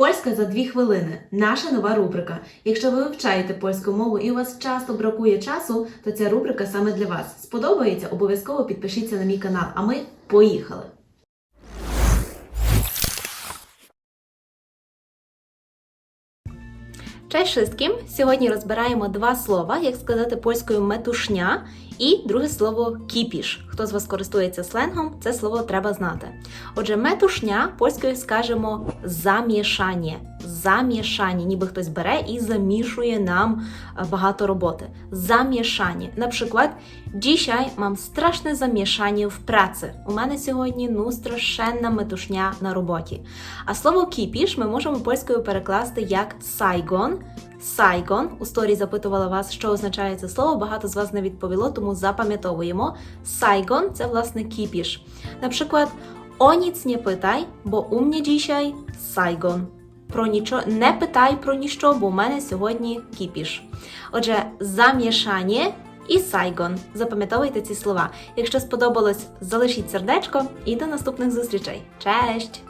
Польська за дві хвилини наша нова рубрика. Якщо ви вивчаєте польську мову і у вас часто бракує часу, то ця рубрика саме для вас. Сподобається? Обов'язково підпишіться на мій канал. А ми поїхали! Cześć wszystkim! Сьогодні розбираємо два слова, як сказати польською метушня і друге слово кіпіш. Хто з вас користується сленгом, це слово треба знати. Отже, метушня польською скажемо замішання. Замішання, ніби хтось бере і замішує нам е, багато роботи. Замішання. Наприклад, dzisiaj mam straszne zamieszanie в праці. У мене сьогодні ну страшенна метушня на роботі. А слово кіпіш ми можемо польською перекласти як сайгон. Сайгон. У сторі запитувала вас, що означає це слово. Багато з вас не відповіло, тому запам'ятовуємо. Сайгон це власне кіпіш. Наприклад, о ніц не питай, бо у мене dzisiaj сайгон. Про нічого не питай про ніщо, бо у мене сьогодні кіпіш. Отже, замішання і сайгон. Запам'ятовуйте ці слова. Якщо сподобалось, залишіть сердечко і до наступних зустрічей. Честь!